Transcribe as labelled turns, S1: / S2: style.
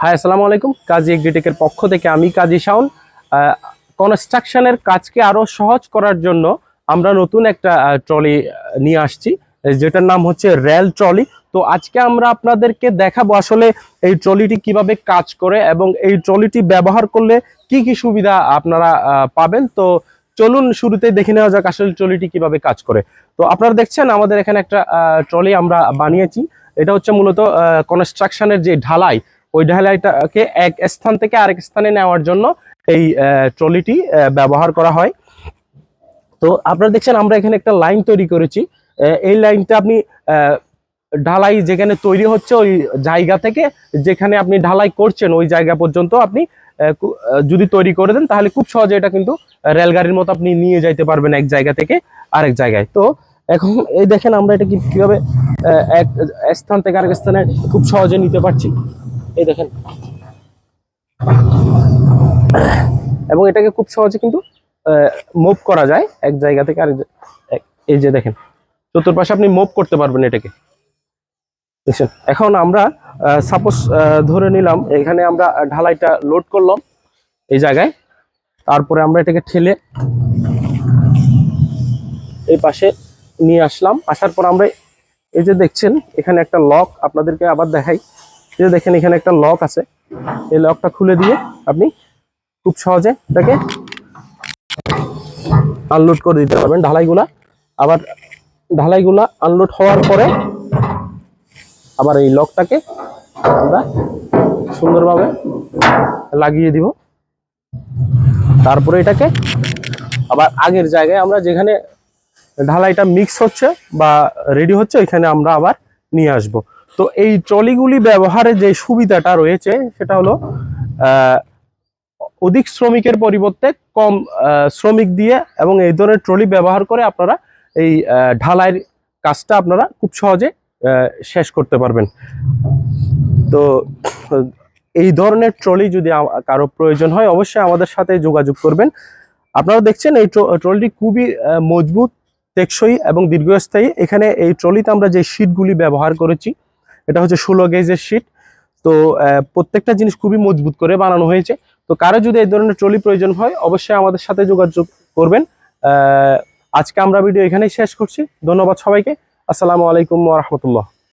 S1: High, আসসালামু আলাইকুম। কাজী এগ্রিটেকের পক্ষ থেকে আমি কাজী শাওন। কনস্ট্রাকশনের কাজকে আরও সহজ করার জন্য আমরা নতুন একটা ট্রলি নিয়ে আসছি। যেটার নাম হচ্ছে রেল ট্রলি। তো আজকে আমরা আপনাদেরকে দেখাবো আসলে এই ট্রলিটি কীভাবে কাজ করে এবং এই ট্রলিটি ব্যবহার করলে কি কি সুবিধা আপনারা পাবেন। তো চলুন শুরুতেই দেখে নেওয়া যাক আসলে ট্রলিটি কীভাবে কাজ করে। তো আপনারা দেখছেন আমাদের এখানে একটা ট্রলি আমরা বানিয়েছি। এটা হচ্ছে মূলত কনস্ট্রাকশনের যে ঢালাই ওই ঢালাইটাকে এক স্থান থেকে আরেক স্থানে নেওয়ার জন্য এই ট্রলিটি ব্যবহার করা হয়। তো আপনারা দেখছেন, আমরা এখানে একটা লাইন তৈরি করেছি। এই লাইনটা আপনি ঢালাই যেখানে তৈরি হচ্ছে, ওই জায়গা থেকে যেখানে আপনি ঢালাই করছেন, ওই জায়গা পর্যন্ত আপনি যদি তৈরি করে দেন, তাহলে খুব সহজে এটা কিন্তু রেলগাড়ির মতো আপনি নিয়ে যাইতে পারবেন এক জায়গা থেকে আরেক জায়গায়। তো এখন এই দেখেন, আমরা এটা কীভাবে এক স্থান থেকে আরেক স্থানে খুব সহজে নিতে পারছি। এই দেখেন। এবং এটাকে খুব সহজে কিন্তু মুভ করা যায় এক জায়গা থেকে আরেক এই যে দেখেন, চতুর্পাশে আপনি মুভ করতে পারবেন এটাকে। দেখছেন? এখন আমরা সাপোজ ধরে নিলাম, এখানে আমরা ঢালাইটা লোড করলাম এই জায়গায়। তারপরে আমরা এটাকে ঠেলে এই পাশে নিয়ে আসলাম। আসার পর আমরা এই যে দেখছেন, এখানে একটা লক আপনাদেরকে আবার দেখাই। যে দেখেন, এখানে একটা লক আছে। এই লকটা খুলে দিয়ে আপনি খুব সহজে এটাকে আনলোড করে দিতে পারবেন ঢালাইগুলা। আবার ঢালাইগুলা আনলোড হওয়ার পরে আবার এই লকটাকে আমরা সুন্দরভাবে লাগিয়ে দিব। তারপরে এটাকে আবার আগের জায়গায় আমরা যেখানে ঢালাইটা মিক্স হচ্ছে বা রেডি হচ্ছে, ওইখানে আমরা আবার নিয়ে আসব। তো এই ট্রলিগুলি ব্যবহারে যে সুবিধাটা রয়েছে, সেটা হলো অধিক শ্রমিকের পরিবর্তে কম শ্রমিক দিয়ে এবং এই ধরনের ট্রলি ব্যবহার করে আপনারা এই ঢালাইয়ের কাজটা আপনারা খুব সহজে শেষ করতে পারবেন। তো, এই ধরনের ট্রলি যদি কারও প্রয়োজন হয়, অবশ্যই আমাদের সাথে যোগাযোগ করবেন। আপনারা দেখছেন, এই ট্র- ট্রলিটি খুবই মজবুত, টেকসই এবং দীর্ঘস্থায়ী। এখানে এই ট্রলিতে আমরা যে শীটগুলি ব্যবহার করেছি এটা হচ্ছে ষোলো গেজের শীট তো প্রত্যেকটা জিনিস খুবই মজবুত করে বানানো হয়েছে। তো কারও যদি এই ধরনের ট্রলি প্রয়োজন হয়, অবশ্যই আমাদের সাথে যোগাযোগ করবেন। আজকে আমরা ভিডিও এখানেই শেষ করছি। ধন্যবাদ সবাইকে। আসসালামু আলাইকুম রহমতুল্লাহ।